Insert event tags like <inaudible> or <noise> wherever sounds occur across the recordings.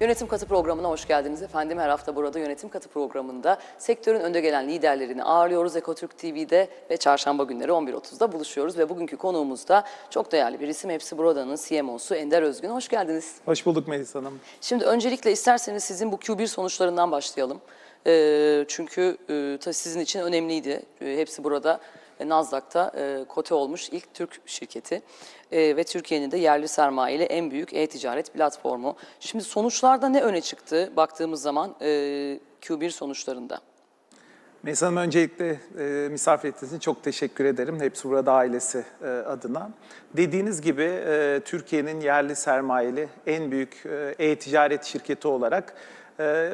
Yönetim Katı programına hoş geldiniz efendim. Her hafta burada Yönetim Katı programında sektörün önde gelen liderlerini ağırlıyoruz. Ekotürk TV'de ve çarşamba günleri 11.30'da buluşuyoruz. Ve bugünkü konuğumuz da çok değerli bir isim. Hepsi Burada'nın CMO'su Ender Özgün. Hoş geldiniz. Hoş bulduk Melis Hanım. Şimdi öncelikle isterseniz sizin bu Q1 sonuçlarından başlayalım. Ee, çünkü e, sizin için önemliydi. Ee, hepsi burada e, Nasdaq'ta e, kote olmuş ilk Türk şirketi E, ve Türkiye'nin de yerli sermayeli en büyük e-ticaret platformu. Şimdi sonuçlarda ne öne çıktı baktığımız zaman e, Q1 sonuçlarında? Melis Hanım öncelikle e, misafir ettiğiniz için çok teşekkür ederim. Hepsi burada ailesi e, adına. Dediğiniz gibi e, Türkiye'nin yerli sermayeli en büyük e, e-ticaret şirketi olarak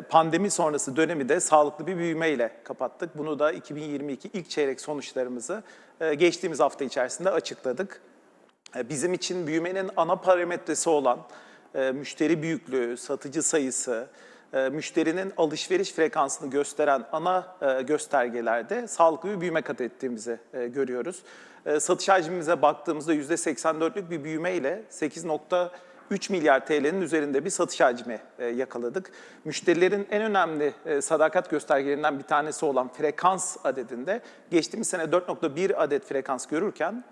pandemi sonrası dönemi de sağlıklı bir büyümeyle kapattık. Bunu da 2022 ilk çeyrek sonuçlarımızı e, geçtiğimiz hafta içerisinde açıkladık. E, Bizim için büyümenin ana parametresi olan e, müşteri büyüklüğü, satıcı sayısı, müşterinin alışveriş frekansını gösteren ana göstergelerde sağlıklı bir büyüme kat ettiğimizi görüyoruz. Satış hacmimize baktığımızda %84'lük bir büyümeyle 8.3 milyar TL'nin üzerinde bir satış hacmi e, yakaladık. Müşterilerin en önemli e, sadakat göstergelerinden bir tanesi olan frekans adedinde geçtiğimiz sene 4.1 adet frekans görürken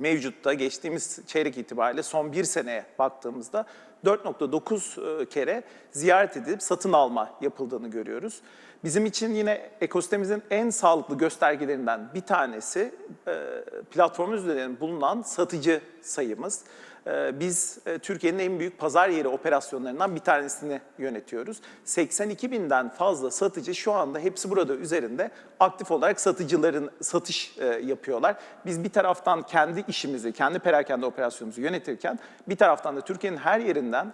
mevcutta geçtiğimiz çeyrek itibariyle son bir seneye baktığımızda 4.9 e, kere ziyaret edilip satın alma yapıldığını görüyoruz. Bizim için yine ekosistemimizin en sağlıklı göstergelerinden bir tanesi e, platformumuz üzerinde bulunan satıcı sayımız. E, Biz e, Türkiye'nin en büyük pazar yeri operasyonlarından bir tanesini yönetiyoruz. 82 binden fazla satıcı şu anda hepsi burada üzerinde aktif olarak satıcıların satış yapıyorlar. Biz bir taraftan kendi işimizi, kendi perakende operasyonumuzu yönetirken bir taraftan da Türkiye'nin her yerinden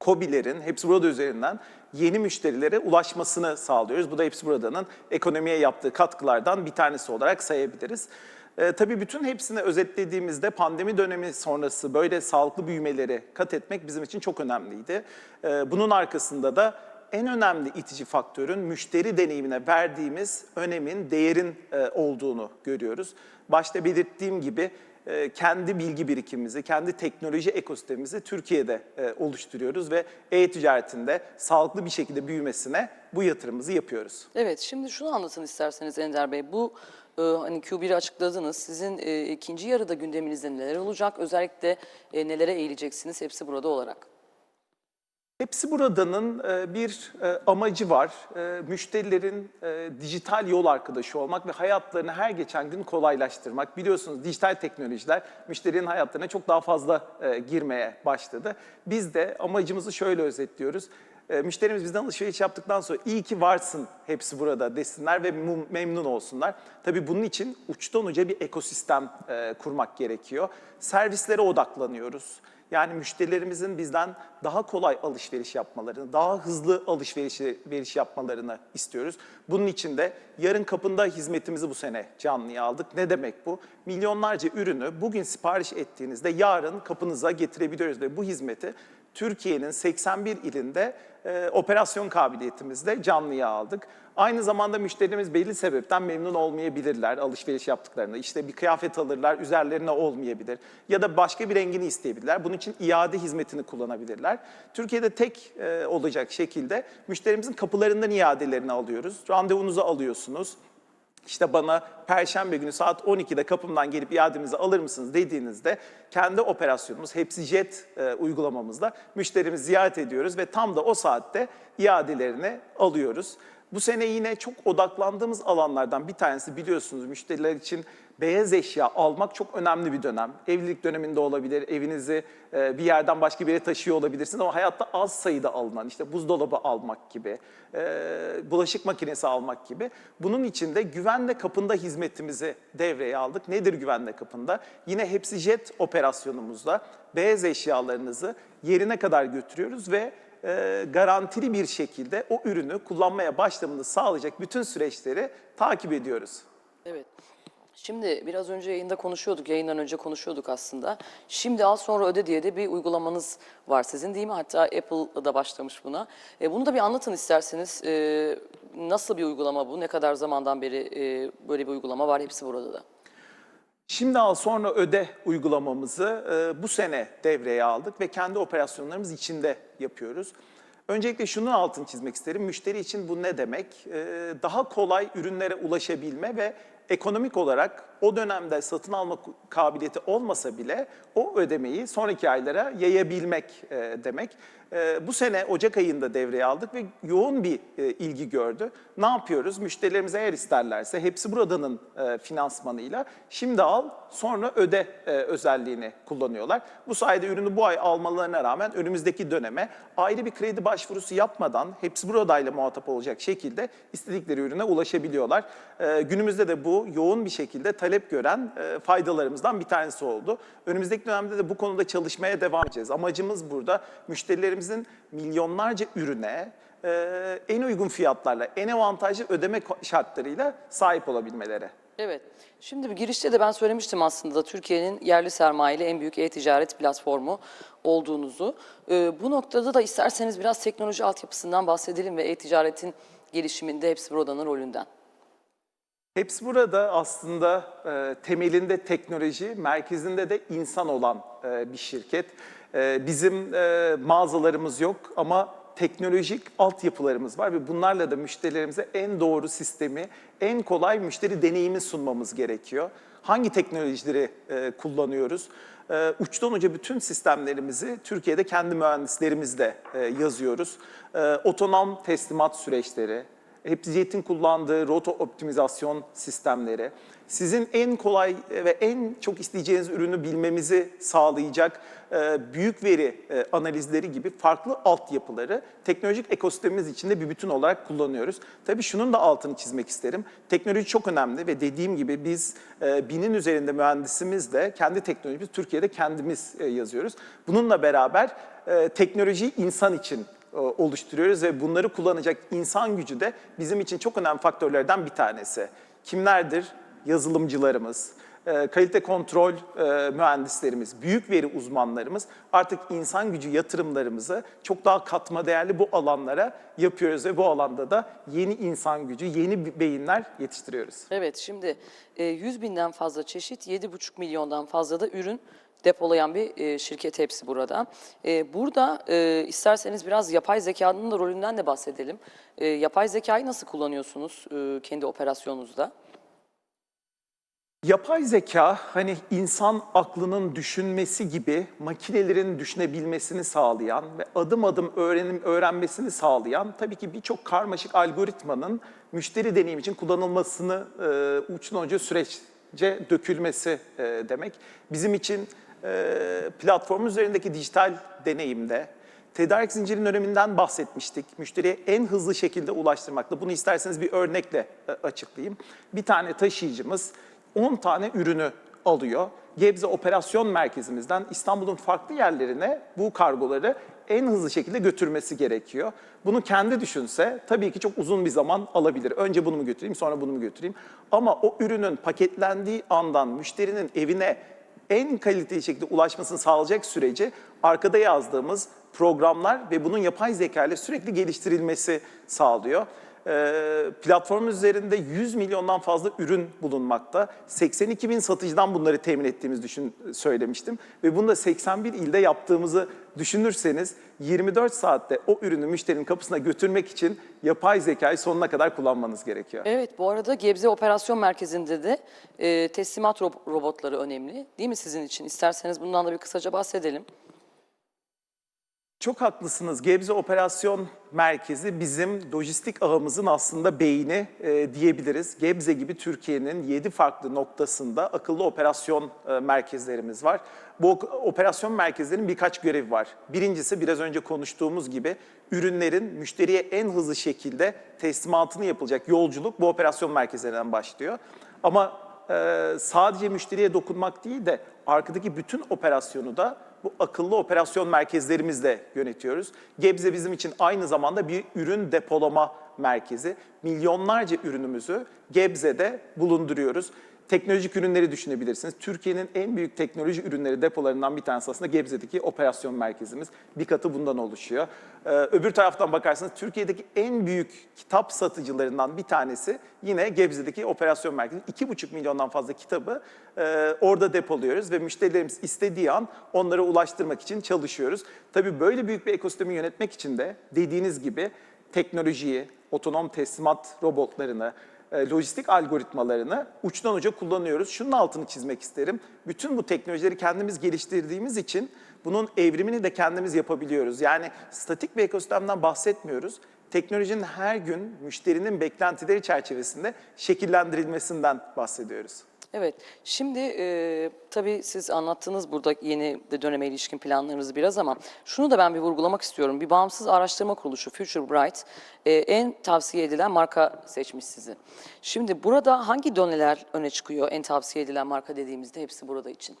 KOBİ'lerin hepsi burada üzerinden yeni müşterilere ulaşmasını sağlıyoruz. Bu da hepsi buradanın ekonomiye yaptığı katkılardan bir tanesi olarak sayabiliriz. Ee, tabii bütün hepsini özetlediğimizde pandemi dönemi sonrası böyle sağlıklı büyümeleri kat etmek bizim için çok önemliydi. Ee, bunun arkasında da en önemli itici faktörün müşteri deneyimine verdiğimiz önemin, değerin e, olduğunu görüyoruz. Başta belirttiğim gibi e, kendi bilgi birikimimizi, kendi teknoloji ekosistemimizi Türkiye'de e, oluşturuyoruz ve e-ticaretinde sağlıklı bir şekilde büyümesine bu yatırımımızı yapıyoruz. Evet, şimdi şunu anlatın isterseniz Ender Bey. Bu e, hani Q1'i açıkladınız. Sizin e, ikinci yarıda gündeminizde neler olacak? Özellikle e, nelere eğileceksiniz hepsi burada olarak? Hepsi buradanın e, bir e, amacı var. E, Müşterilerin dijital yol arkadaşı olmak ve hayatlarını her geçen gün kolaylaştırmak. Biliyorsunuz dijital teknolojiler müşterinin hayatlarına çok daha fazla girmeye başladı. Biz de amacımızı şöyle özetliyoruz. Müşterimiz bizden alışveriş yaptıktan sonra iyi ki varsın hepsi burada desinler ve memnun olsunlar. Tabii bunun için uçtan uca bir ekosistem kurmak gerekiyor. Servislere odaklanıyoruz. Yani müşterilerimizin bizden daha kolay alışveriş yapmalarını, daha hızlı alışveriş veriş yapmalarını istiyoruz. Bunun için de yarın kapında hizmetimizi bu sene canlıya aldık. Ne demek bu? Milyonlarca ürünü bugün sipariş ettiğinizde yarın kapınıza getirebiliyoruz ve bu hizmeti Türkiye'nin 81 ilinde e, operasyon kabiliyetimizde canlıya aldık. Aynı zamanda müşterimiz belli sebepten memnun olmayabilirler alışveriş yaptıklarında. İşte bir kıyafet alırlar, üzerlerine olmayabilir. Ya da başka bir rengini isteyebilirler. Bunun için iade hizmetini kullanabilirler. Türkiye'de tek e, olacak şekilde müşterimizin kapılarından iadelerini alıyoruz. Randevunuzu alıyorsunuz. İşte bana Perşembe günü saat 12'de kapımdan gelip iademizi alır mısınız dediğinizde kendi operasyonumuz Hepsi Jet e, uygulamamızda müşterimizi ziyaret ediyoruz ve tam da o saatte iadelerini alıyoruz. Bu sene yine çok odaklandığımız alanlardan bir tanesi biliyorsunuz müşteriler için beyaz eşya almak çok önemli bir dönem. Evlilik döneminde olabilir, evinizi e, bir yerden başka bir yere taşıyor olabilirsiniz ama hayatta az sayıda alınan işte buzdolabı almak gibi, e, bulaşık makinesi almak gibi. Bunun için de güvenle kapında hizmetimizi devreye aldık. Nedir güvenle kapında? Yine hepsi jet operasyonumuzda beyaz eşyalarınızı yerine kadar götürüyoruz ve e, garantili bir şekilde o ürünü kullanmaya başlamanızı sağlayacak bütün süreçleri takip ediyoruz. Evet. Şimdi biraz önce yayında konuşuyorduk, yayından önce konuşuyorduk aslında. Şimdi al sonra öde diye de bir uygulamanız var sizin değil mi? Hatta Apple da başlamış buna. E, bunu da bir anlatın isterseniz. E, nasıl bir uygulama bu? Ne kadar zamandan beri e, böyle bir uygulama var? Hepsi burada da. Şimdi al sonra öde uygulamamızı e, bu sene devreye aldık ve kendi operasyonlarımız içinde yapıyoruz. Öncelikle şunun altını çizmek isterim. Müşteri için bu ne demek? Ee, Daha kolay ürünlere ulaşabilme ve ekonomik olarak o dönemde satın alma kabiliyeti olmasa bile o ödemeyi sonraki aylara yayabilmek e, demek. E, Bu sene Ocak ayında devreye aldık ve yoğun bir e, ilgi gördü. Ne yapıyoruz? Müşterilerimiz eğer isterlerse hepsi buradanın e, finansmanıyla şimdi al sonra öde e, özelliğini kullanıyorlar. Bu sayede ürünü bu ay almalarına rağmen önümüzdeki döneme ayrı bir kredi başvurusu yapmadan hepsi buradayla muhatap olacak şekilde istedikleri ürüne ulaşabiliyorlar. E, Günümüzde de bu yoğun bir şekilde talep gören e, faydalarımızdan bir tanesi oldu. Önümüzdeki dönemde de bu konuda çalışmaya devam edeceğiz. Amacımız burada müşterilerimizin milyonlarca ürüne e, en uygun fiyatlarla, en avantajlı ödeme şartlarıyla sahip olabilmeleri. Evet. Şimdi girişte de ben söylemiştim aslında Türkiye'nin yerli sermayeli en büyük e-ticaret platformu olduğunuzu. Ee, bu noktada da isterseniz biraz teknoloji altyapısından bahsedelim ve e-ticaretin gelişiminde hepsi buradanın rolünden. Hepsi burada aslında e, temelinde teknoloji, merkezinde de insan olan e, bir şirket. E, bizim e, mağazalarımız yok ama teknolojik altyapılarımız var ve bunlarla da müşterilerimize en doğru sistemi, en kolay müşteri deneyimi sunmamız gerekiyor. Hangi teknolojileri e, kullanıyoruz? E, uçtan uca bütün sistemlerimizi Türkiye'de kendi mühendislerimizle e, yazıyoruz. E, otonom teslimat süreçleri, Hepsiyetin kullandığı rota optimizasyon sistemleri, sizin en kolay ve en çok isteyeceğiniz ürünü bilmemizi sağlayacak e, büyük veri e, analizleri gibi farklı altyapıları teknolojik ekosistemimiz içinde bir bütün olarak kullanıyoruz. Tabii şunun da altını çizmek isterim. Teknoloji çok önemli ve dediğim gibi biz e, binin üzerinde mühendisimiz de kendi teknolojimizi Türkiye'de kendimiz yazıyoruz. Bununla beraber teknolojiyi insan için oluşturuyoruz ve bunları kullanacak insan gücü de bizim için çok önemli faktörlerden bir tanesi. Kimlerdir? Yazılımcılarımız, e, kalite kontrol e, mühendislerimiz, büyük veri uzmanlarımız artık insan gücü yatırımlarımızı çok daha katma değerli bu alanlara yapıyoruz ve bu alanda da yeni insan gücü, yeni beyinler yetiştiriyoruz. Evet şimdi e, 100 binden fazla çeşit, 7,5 milyondan fazla da ürün depolayan bir e, şirket hepsi burada. E, burada e, isterseniz biraz yapay zekanın da rolünden de bahsedelim. Yapay zekayı nasıl kullanıyorsunuz kendi operasyonunuzda? Yapay zeka hani insan aklının düşünmesi gibi makinelerin düşünebilmesini sağlayan ve adım adım öğrenim öğrenmesini sağlayan tabii ki birçok karmaşık algoritmanın müşteri deneyim için kullanılmasını e, uçtan uca süreçce dökülmesi e, demek. Bizim için platform üzerindeki dijital deneyimde tedarik zincirinin öneminden bahsetmiştik. Müşteriye en hızlı şekilde ulaştırmakla. Bunu isterseniz bir örnekle e, açıklayayım. Bir tane taşıyıcımız 10 tane ürünü alıyor. Gebze Operasyon Merkezimizden İstanbul'un farklı yerlerine bu kargoları en hızlı şekilde götürmesi gerekiyor. Bunu kendi düşünse tabii ki çok uzun bir zaman alabilir. Önce bunu mu götüreyim, sonra bunu mu götüreyim? Ama o ürünün paketlendiği andan müşterinin evine en kaliteli şekilde ulaşmasını sağlayacak süreci arkada yazdığımız programlar ve bunun yapay zeka ile sürekli geliştirilmesi sağlıyor. Ee, platform üzerinde 100 milyondan fazla ürün bulunmakta. 82 bin satıcıdan bunları temin ettiğimiz düşün söylemiştim. Ve bunu da 81 ilde yaptığımızı düşünürseniz 24 saatte o ürünü müşterinin kapısına götürmek için yapay zekayı sonuna kadar kullanmanız gerekiyor. Evet bu arada Gebze Operasyon Merkezi'nde de e, teslimat ro- robotları önemli değil mi sizin için? İsterseniz bundan da bir kısaca bahsedelim. Çok haklısınız. Gebze Operasyon Merkezi bizim lojistik ağımızın aslında beyni e, diyebiliriz. Gebze gibi Türkiye'nin 7 farklı noktasında akıllı operasyon e, merkezlerimiz var. Bu operasyon merkezlerinin birkaç görevi var. Birincisi biraz önce konuştuğumuz gibi ürünlerin müşteriye en hızlı şekilde teslimatını yapılacak yolculuk bu operasyon merkezlerinden başlıyor. Ama e, sadece müşteriye dokunmak değil de arkadaki bütün operasyonu da bu akıllı operasyon merkezlerimizle yönetiyoruz. Gebze bizim için aynı zamanda bir ürün depolama merkezi. Milyonlarca ürünümüzü Gebze'de bulunduruyoruz. Teknolojik ürünleri düşünebilirsiniz. Türkiye'nin en büyük teknoloji ürünleri depolarından bir tanesi aslında Gebze'deki operasyon merkezimiz. Bir katı bundan oluşuyor. Ee, öbür taraftan bakarsanız Türkiye'deki en büyük kitap satıcılarından bir tanesi yine Gebze'deki operasyon merkezi. 2,5 milyondan fazla kitabı e, orada depoluyoruz ve müşterilerimiz istediği an onlara ulaştırmak için çalışıyoruz. Tabii böyle büyük bir ekosistemi yönetmek için de dediğiniz gibi teknolojiyi, otonom teslimat robotlarını, e, lojistik algoritmalarını uçtan uca kullanıyoruz. Şunun altını çizmek isterim. Bütün bu teknolojileri kendimiz geliştirdiğimiz için bunun evrimini de kendimiz yapabiliyoruz. Yani statik bir ekosistemden bahsetmiyoruz. Teknolojinin her gün müşterinin beklentileri çerçevesinde şekillendirilmesinden bahsediyoruz. Evet, şimdi e, tabii siz anlattınız burada yeni de döneme ilişkin planlarınızı biraz ama şunu da ben bir vurgulamak istiyorum. Bir bağımsız araştırma kuruluşu Future Bright e, en tavsiye edilen marka seçmiş sizi. Şimdi burada hangi doneler öne çıkıyor en tavsiye edilen marka dediğimizde hepsi burada için?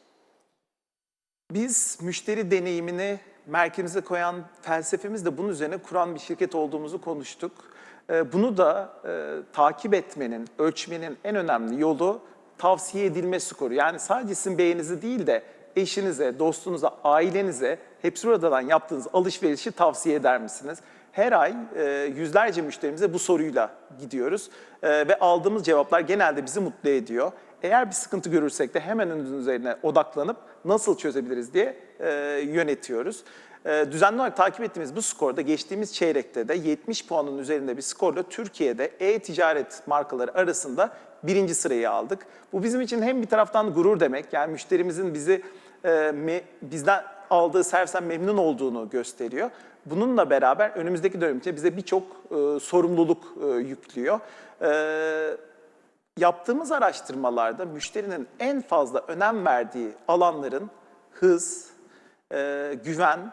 Biz müşteri deneyimini merkezimize koyan felsefemiz de bunun üzerine kuran bir şirket olduğumuzu konuştuk. Bunu da e, takip etmenin, ölçmenin en önemli yolu tavsiye edilme skoru. Yani sadece sizin beğeninizi değil de eşinize, dostunuza, ailenize hepsi buradan yaptığınız alışverişi tavsiye eder misiniz? Her ay e, yüzlerce müşterimize bu soruyla gidiyoruz E, ve aldığımız cevaplar genelde bizi mutlu ediyor. Eğer bir sıkıntı görürsek de hemen onun üzerine odaklanıp nasıl çözebiliriz diye e, yönetiyoruz. E, düzenli olarak takip ettiğimiz bu skorda geçtiğimiz çeyrekte de 70 puanın üzerinde bir skorla Türkiye'de e-ticaret markaları arasında birinci sırayı aldık. Bu bizim için hem bir taraftan gurur demek, yani müşterimizin bizi e, bizden aldığı servisten memnun olduğunu gösteriyor. Bununla beraber önümüzdeki dönem için bize birçok e, sorumluluk e, yüklüyor. E, Yaptığımız araştırmalarda müşterinin en fazla önem verdiği alanların hız, e, güven,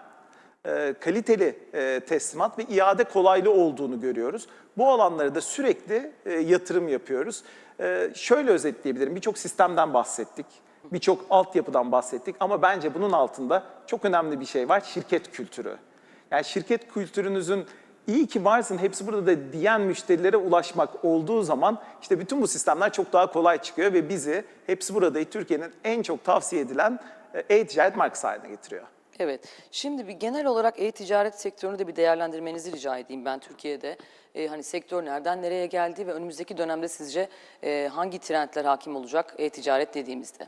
e, kaliteli e, teslimat ve iade kolaylığı olduğunu görüyoruz. Bu alanlara da sürekli e, yatırım yapıyoruz. Şöyle özetleyebilirim, birçok sistemden bahsettik, birçok altyapıdan bahsettik ama bence bunun altında çok önemli bir şey var, şirket kültürü. Yani şirket kültürünüzün iyi ki varsın hepsi burada da diyen müşterilere ulaşmak olduğu zaman işte bütün bu sistemler çok daha kolay çıkıyor ve bizi hepsi burada Türkiye'nin en çok tavsiye edilen e-ticaret markası haline getiriyor. Evet. Şimdi bir genel olarak e-ticaret sektörünü de bir değerlendirmenizi rica edeyim ben Türkiye'de. E, hani sektör nereden nereye geldi ve önümüzdeki dönemde sizce e, hangi trendler hakim olacak e-ticaret dediğimizde?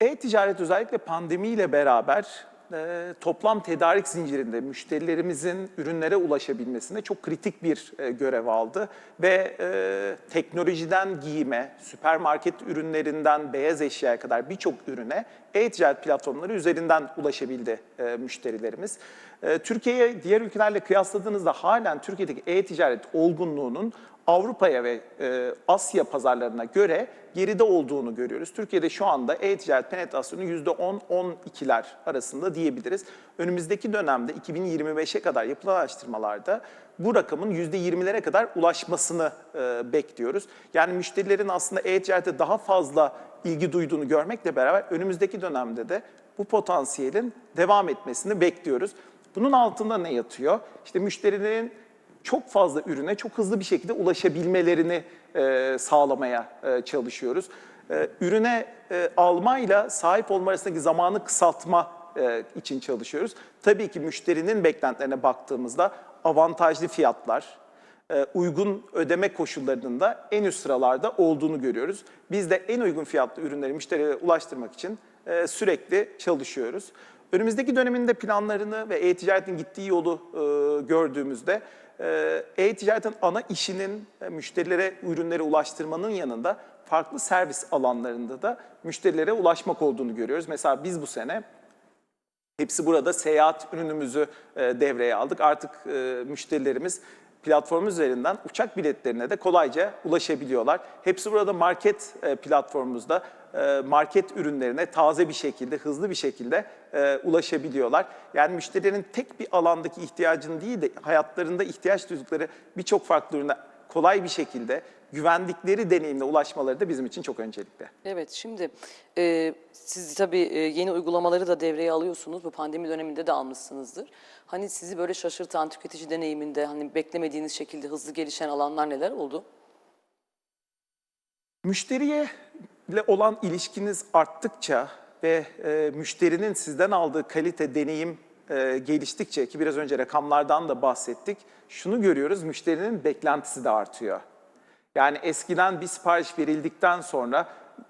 E-ticaret özellikle pandemiyle beraber e, toplam tedarik zincirinde müşterilerimizin ürünlere ulaşabilmesinde çok kritik bir e, görev aldı. Ve e, teknolojiden giyime, süpermarket ürünlerinden beyaz eşyaya kadar birçok ürüne e-ticaret platformları üzerinden ulaşabildi e, müşterilerimiz. E, Türkiye'ye diğer ülkelerle kıyasladığınızda halen Türkiye'deki e-ticaret olgunluğunun Avrupa'ya ve e, Asya pazarlarına göre geride olduğunu görüyoruz. Türkiye'de şu anda e-ticaret penetrasyonu %10-12'ler arasında diyebiliriz. Önümüzdeki dönemde 2025'e kadar yapılan araştırmalarda bu rakamın %20'lere kadar ulaşmasını e, bekliyoruz. Yani müşterilerin aslında e-ticarete daha fazla ilgi duyduğunu görmekle beraber önümüzdeki dönemde de bu potansiyelin devam etmesini bekliyoruz. Bunun altında ne yatıyor? İşte müşterilerin çok fazla ürüne çok hızlı bir şekilde ulaşabilmelerini e, sağlamaya e, çalışıyoruz. E, ürüne e, almayla sahip olma arasındaki zamanı kısaltma e, için çalışıyoruz. Tabii ki müşterinin beklentilerine baktığımızda avantajlı fiyatlar, e, uygun ödeme koşullarının da en üst sıralarda olduğunu görüyoruz. Biz de en uygun fiyatlı ürünleri müşterilere ulaştırmak için e, sürekli çalışıyoruz. Önümüzdeki döneminde planlarını ve e-ticaretin gittiği yolu e, gördüğümüzde e-ticaretin ana işinin e, müşterilere ürünleri ulaştırmanın yanında farklı servis alanlarında da müşterilere ulaşmak olduğunu görüyoruz. Mesela biz bu sene Hepsi burada seyahat ürünümüzü e, devreye aldık. Artık e, müşterilerimiz platform üzerinden uçak biletlerine de kolayca ulaşabiliyorlar. Hepsi burada market e, platformumuzda market ürünlerine taze bir şekilde, hızlı bir şekilde ulaşabiliyorlar. Yani müşterilerin tek bir alandaki ihtiyacını değil de hayatlarında ihtiyaç duydukları birçok farklı ürüne kolay bir şekilde güvendikleri deneyimle ulaşmaları da bizim için çok öncelikli. Evet, şimdi e, siz tabii e, yeni uygulamaları da devreye alıyorsunuz. Bu pandemi döneminde de almışsınızdır. Hani sizi böyle şaşırtan tüketici deneyiminde hani beklemediğiniz şekilde hızlı gelişen alanlar neler oldu? Müşteriye ile olan ilişkiniz arttıkça ve e, müşterinin sizden aldığı kalite, deneyim e, geliştikçe ki biraz önce rakamlardan da bahsettik, şunu görüyoruz, müşterinin beklentisi de artıyor. Yani eskiden bir sipariş verildikten sonra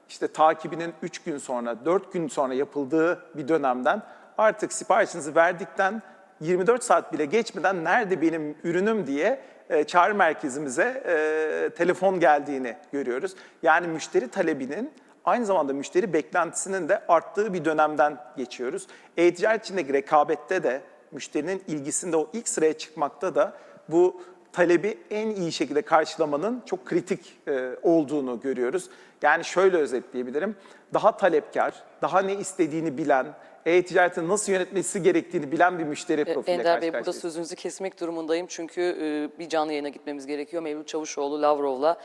işte takibinin 3 gün sonra, 4 gün sonra yapıldığı bir dönemden artık siparişinizi verdikten 24 saat bile geçmeden nerede benim ürünüm diye e, çağrı merkezimize e, telefon geldiğini görüyoruz. Yani müşteri talebinin aynı zamanda müşteri beklentisinin de arttığı bir dönemden geçiyoruz. E-ticaret içindeki rekabette de müşterinin ilgisinde o ilk sıraya çıkmakta da bu talebi en iyi şekilde karşılamanın çok kritik e, olduğunu görüyoruz. Yani şöyle özetleyebilirim. Daha talepkar, daha ne istediğini bilen, e-ticareti nasıl yönetmesi gerektiğini bilen bir müşteri profiliyle Ender Bey burada sözünüzü kesmek durumundayım çünkü e, bir canlı yayına gitmemiz gerekiyor. Mevlüt Çavuşoğlu Lavrov'la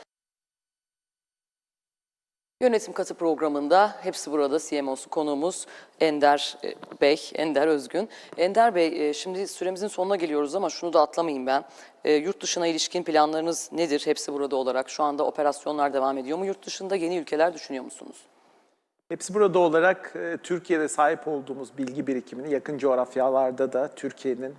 Yönetim Katı programında hepsi burada CMO'su konuğumuz Ender e, Bey, Ender Özgün. Ender Bey e, şimdi süremizin sonuna geliyoruz ama şunu da atlamayayım ben. E, Yurt dışına ilişkin planlarınız nedir hepsi burada olarak? Şu anda operasyonlar devam ediyor mu? Yurt dışında yeni ülkeler düşünüyor musunuz? Hepsi burada olarak e, Türkiye'de sahip olduğumuz bilgi birikimini yakın coğrafyalarda da Türkiye'nin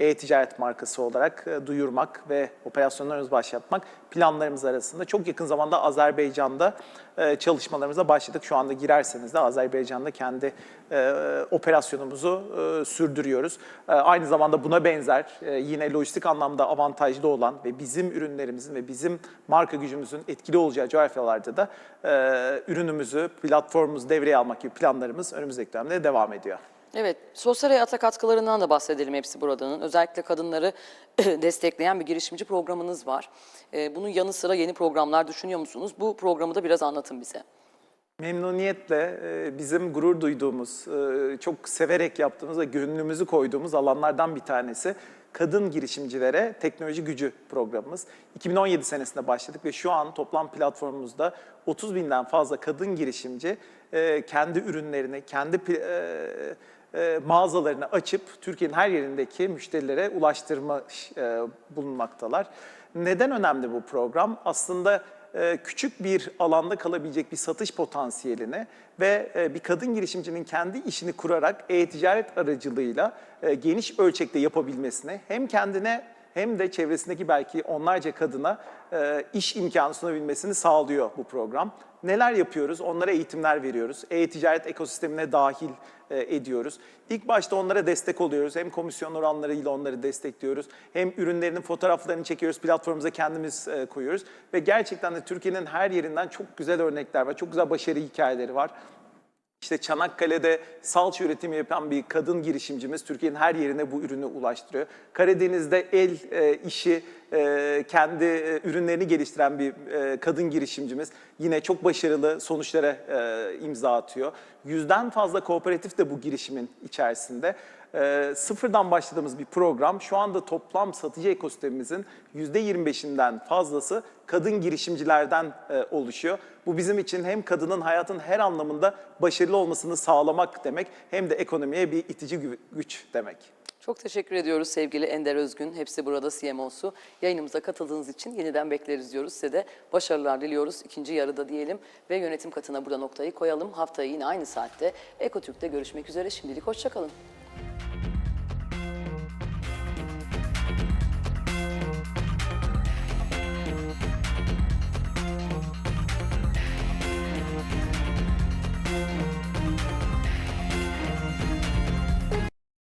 e-ticaret markası olarak duyurmak ve operasyonlarımızı başlatmak planlarımız arasında. Çok yakın zamanda Azerbaycan'da e, çalışmalarımıza başladık. Şu anda girerseniz de Azerbaycan'da kendi e, operasyonumuzu e, sürdürüyoruz. E, aynı zamanda buna benzer e, yine lojistik anlamda avantajlı olan ve bizim ürünlerimizin ve bizim marka gücümüzün etkili olacağı coğrafyalarda da e, ürünümüzü, platformumuzu devreye almak gibi planlarımız önümüzdeki dönemde devam ediyor. Evet, sosyal hayata katkılarından da bahsedelim hepsi buradanın. Özellikle kadınları <clears throat> destekleyen bir girişimci programınız var. Ee, Bunun yanı sıra yeni programlar düşünüyor musunuz? Bu programı da biraz anlatın bize. Memnuniyetle e, bizim gurur duyduğumuz, e, çok severek yaptığımız ve gönlümüzü koyduğumuz alanlardan bir tanesi kadın girişimcilere teknoloji gücü programımız. 2017 senesinde başladık ve şu an toplam platformumuzda 30 binden fazla kadın girişimci e, kendi ürünlerini, kendi e, mağazalarını açıp Türkiye'nin her yerindeki müşterilere ulaştırmış e, bulunmaktalar. Neden önemli bu program? Aslında e, küçük bir alanda kalabilecek bir satış potansiyelini ve e, bir kadın girişimcinin kendi işini kurarak e-ticaret aracılığıyla geniş ölçekte yapabilmesini hem kendine hem de çevresindeki belki onlarca kadına e, iş imkanı sunabilmesini sağlıyor bu program. Neler yapıyoruz? Onlara eğitimler veriyoruz. E-ticaret ekosistemine dahil e, ediyoruz. İlk başta onlara destek oluyoruz. Hem komisyon oranlarıyla onları destekliyoruz. Hem ürünlerinin fotoğraflarını çekiyoruz. Platformumuza kendimiz e, koyuyoruz. Ve gerçekten de Türkiye'nin her yerinden çok güzel örnekler var. Çok güzel başarı hikayeleri var. İşte Çanakkale'de salça üretimi yapan bir kadın girişimcimiz Türkiye'nin her yerine bu ürünü ulaştırıyor. Karadeniz'de el e, işi e, kendi e, ürünlerini geliştiren bir e, kadın girişimcimiz yine çok başarılı sonuçlara e, imza atıyor. Yüzden fazla kooperatif de bu girişimin içerisinde. E, sıfırdan başladığımız bir program şu anda toplam satıcı ekosistemimizin %25'inden fazlası kadın girişimcilerden e, oluşuyor. Bu bizim için hem kadının hayatın her anlamında başarılı olmasını sağlamak demek hem de ekonomiye bir itici gü- güç demek. Çok teşekkür ediyoruz sevgili Ender Özgün. Hepsi burada CMO'su. Yayınımıza katıldığınız için yeniden bekleriz diyoruz. Size de başarılar diliyoruz. İkinci yarıda diyelim ve yönetim katına burada noktayı koyalım. Haftaya yine aynı saatte Ekotürk'te görüşmek üzere. Şimdilik hoşçakalın.